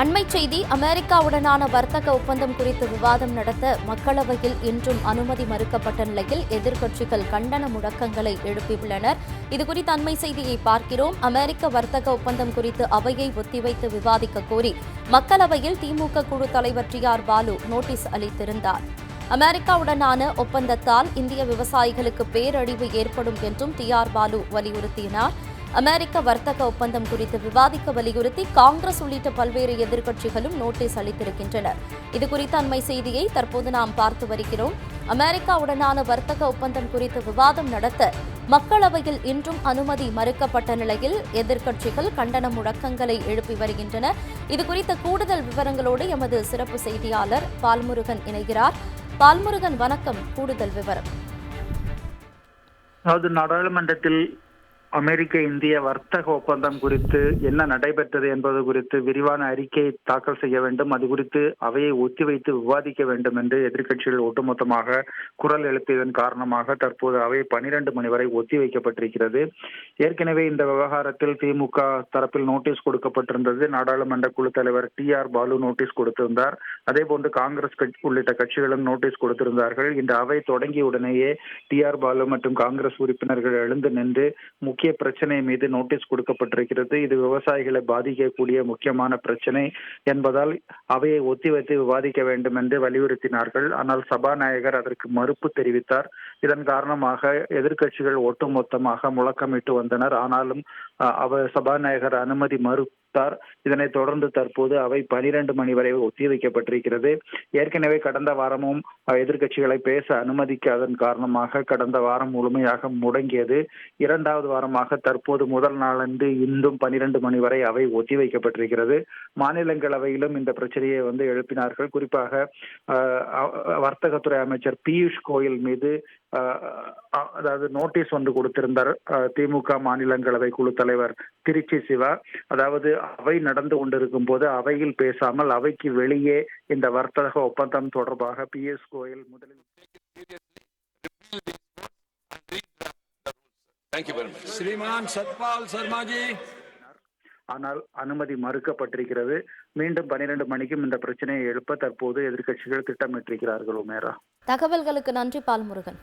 அண்மை செய்தி அமெரிக்காவுடனான வர்த்தக ஒப்பந்தம் குறித்து விவாதம் நடத்த மக்களவையில் இன்றும் அனுமதி மறுக்கப்பட்ட நிலையில் எதிர்க்கட்சிகள் கண்டன முழக்கங்களை எழுப்பியுள்ளனர். இதுகுறித்த அண்மை செய்தியை பார்க்கிறோம். அமெரிக்க வர்த்தக ஒப்பந்தம் குறித்து அவையை ஒத்திவைத்து விவாதிக்க கோரி மக்களவையில் திமுக குழு தலைவர் டி ஆர் பாலு நோட்டீஸ் அளித்திருந்தார். அமெரிக்காவுடனான ஒப்பந்தத்தால் இந்திய விவசாயிகளுக்கு பேரழிவு ஏற்படும் என்றும் டி ஆர் பாலு வலியுறுத்தினார். அமெரிக்க வர்த்தக ஒப்பந்தம் குறித்து விவாதிக்க வலியுறுத்தி காங்கிரஸ் உள்ளிட்ட பல்வேறு எதிர்க்கட்சிகளும் நோட்டீஸ் அளித்திருக்கின்றனர் இதுகுறித்த அண்மை செய்தியை தற்போது நாம் பார்த்து வருகிறோம். அமெரிக்காவுடனான வர்த்தக ஒப்பந்தம் குறித்து விவாதம் நடத்த மக்களவையில் இன்றும் அனுமதி மறுக்கப்பட்ட நிலையில் எதிர்க்கட்சிகள் கண்டன முழக்கங்களை எழுப்பி வருகின்றன. இதுகுறித்த கூடுதல் விவரங்களோடு எமது சிறப்பு செய்தியாளர் பால்முருகன் இணைகிறார். பால்முருகன் வணக்கம். கூடுதல் விவரம். அதாவது நாடாளுமன்றத்தில் அமெரிக்க இந்திய வர்த்தக ஒப்பந்தம் குறித்து என்ன நடைபெற்றது என்பது குறித்து விரிவான அறிக்கை தாக்கல் செய்ய வேண்டும். அது குறித்து அவையை ஒத்திவைத்து விவாதிக்க வேண்டும் என்று எதிர்க்கட்சிகள் ஒட்டுமொத்தமாக குரல் எழுப்பியதன் காரணமாக தற்போது அவை பனிரெண்டு மணி வரை ஒத்திவைக்கப்பட்டிருக்கிறது. ஏற்கனவே இந்த விவகாரத்தில் திமுக தரப்பில் நோட்டீஸ் கொடுக்கப்பட்டிருந்தது. நாடாளுமன்ற குழு தலைவர் டி ஆர் பாலு நோட்டீஸ் கொடுத்திருந்தார். அதே போன்று காங்கிரஸ் கட்சி உள்ளிட்ட கட்சிகளும் நோட்டீஸ் கொடுத்திருந்தார்கள். இந்த அவை தொடங்கிய உடனேயே டி ஆர் பாலு மற்றும் காங்கிரஸ் உறுப்பினர்கள் எழுந்து நின்று முக்கிய முக்கிய பிரச்சனை மீது நோட்டீஸ் கொடுக்கப்பட்டிருக்கிறது. இது விவசாயிகளை பாதிக்கக்கூடிய முக்கியமான பிரச்சனை என்பதால் அவையை ஒத்திவைத்து விவாதிக்க வேண்டும் என்று வலியுறுத்தினார்கள். ஆனால் சபாநாயகர் அதற்கு மறுப்பு தெரிவித்தார். இதன் காரணமாக எதிர்க்கட்சிகள் ஒட்டுமொத்தமாக முழக்கமிட்டு வந்தனர். ஆனாலும் அவர் சபாநாயகர் அனுமதி மறு அறிவித்தார் இதனைத் தொடர்ந்து தற்போது அவை பனிரெண்டு மணி வரை ஒத்திவைக்கப்பட்டிருக்கிறது ஏற்கனவே கடந்த வாரமும் எதிர்கட்சிகளை பேச அனுமதிக்காதன் காரணமாக கடந்த வாரம் முழுமையாக முடங்கியது. இரண்டாவது வாரமாக தற்போது முதல் நாளன்று இன்றும் பனிரெண்டு மணி வரை அவை ஒத்திவைக்கப்பட்டிருக்கிறது மாநிலங்களவையிலும் இந்த பிரச்சனையை வந்து எழுப்பினார்கள். குறிப்பாக வர்த்தகத்துறை அமைச்சர் பியூஷ் கோயல் மீது அதாவது நோட்டீஸ் ஒன்று கொடுத்திருந்தார் திமுக மாநிலங்களவை குழு தலைவர் திருச்சி சிவா. அதாவது அவை நடந்து கொண்டிருக்கும் போது அவையில் பேசாமல் அவைக்கு வெளியே இந்த வர்த்தக ஒப்பந்தம் தொடர்பாக பி எஸ் கோயல் முதலில் ஆனால் அனுமதி மறுக்கப்பட்டிருக்கிறது. மீண்டும் பனிரெண்டு மணிக்கும் இந்த பிரச்சனையை எழுப்ப தற்போது எதிர்கட்சிகள் திட்டமிட்டிருக்கிறார்கள் உமேரா. தகவல்களுக்கு நன்றி பால்முருகன்.